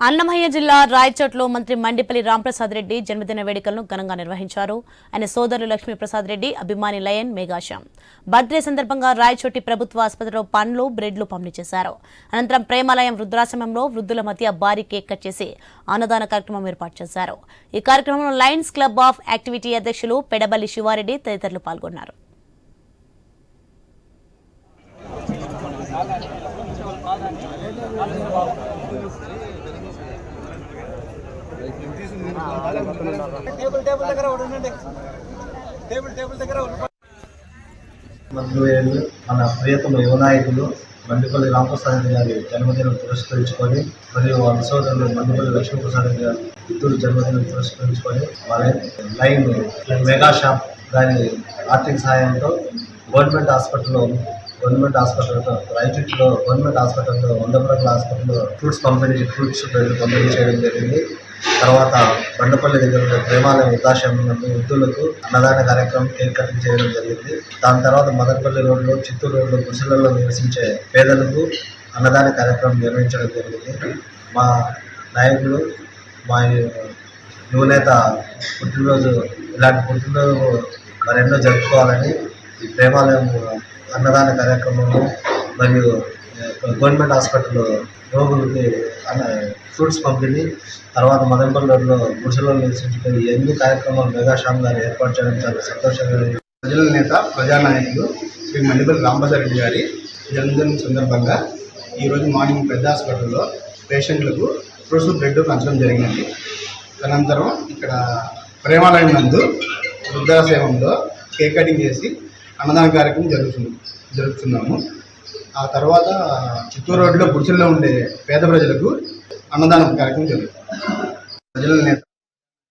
అన్నమయ్య జిల్లా రాయచోట్లో మంత్రి మండిపల్లి రాంప్రసాద్ రెడ్డి జన్మదిన వేడుకలను ఘనంగా నిర్వహించారు. ఆయన సోదరులు లక్ష్మీప్రసాద్ రెడ్డి అభిమాని లయన్ మేఘాశ్యామ్ బర్త్డే సందర్భంగా రాయచోటి ప్రభుత్వ ఆసుపత్రిలో పండ్లు బ్రెడ్లు పంపిణీ చేశారు. అనంతరం ప్రేమాలయం వృద్ధాశ్రమంలో వృద్ధుల మధ్య భారీ కేక్ కట్ చేసి అన్నదాన కార్యక్రమం ఏర్పాటు చేశారు. ఈ కార్యక్రమంలో లయన్స్ క్లబ్ ఆఫ్ యాక్టివిటీ అధ్యక్షులు పెడబల్లి శివారెడ్డి తదితరులు పాల్గొన్నారు. టేబుల్ టేబుల్ దగ్గర ఉండండి టేబుల్ టేబుల్ దగ్గర మన ప్రియతమ యువనాయకులు మండిపల్లి రామప్రసాద్ గారి జన్మదినం పురస్కరించుకొని మరియు వాళ్ళ సోదరులు మండిపల్లి లక్ష్మీప్రసాద్ గారి ఇద్దరు జన్మదినం పురస్కరించుకొని వాళ్ళ లైన్ మెగా షాప్ దాని ఆర్థిక సహాయంతో గవర్నమెంట్ హాస్పిటల్లో గవర్నమెంట్ హాస్పిటల్లో రైతులో గవర్నమెంట్ హాస్పిటల్లో వందపురంగల హాస్పిటల్లో ఫ్రూట్స్ పంపిణీ ఫ్రూట్స్ పంపిణీ చేయడం జరిగింది. తర్వాత బండపల్లి దగ్గర ఉన్న ప్రేమాలయ వృద్ధాశ్రమం వృద్ధులకు అన్నదాన కార్యక్రమం కేక్ కటింగ్ చేయడం జరిగింది. దాని తర్వాత మదనపల్లి రోడ్లో చిత్తూరు రోడ్లో గుడిసెలలో నివసించే పేదలకు అన్నదాన కార్యక్రమం నిర్వహించడం జరిగింది. మా నాయకులు మా యువనేత పుట్టినరోజు ఇలాంటి పుట్టినరోజు మరెన్నో జరుపుకోవాలని ఈ ప్రేమాలయం అన్నదాన కార్యక్రమము మరియు గవర్నమెంట్ హాస్పిటల్లో రోగులకి ఫ్రూట్స్ పంపిణీ తర్వాత మదనపల్లి రోడ్లో గుడిసెలో నివసించుకుని ఎన్ని కార్యక్రమాలు మెగాశ్యామ్ గారు ఏర్పాటు చేయడం చాలా సంతోషంగా ప్రజల నేత ప్రజానాయకులు శ్రీ మండిపల్లి రాంప్రసాద్ గారి జన్మదినం సందర్భంగా ఈరోజు మార్నింగ్ పెద్ద హాస్పిటల్లో పేషెంట్లకు ఫ్రూట్స్ బ్రెడ్ పంచడం జరిగింది. తదనంతరం ఇక్కడ ప్రేమాలయం నందు వృద్ధాశ్రమంలో కేక్ కటింగ్ చేసి అన్నదాన కార్యక్రమం జరుగుతుంది జరుగుతున్నాము ఆ తర్వాత చిత్తూరు రోడ్లో గుడిసెల్లో ఉండే పేద ప్రజలకు అన్నదానం కార్యక్రమం జరుగుతుంది. ప్రజల నేత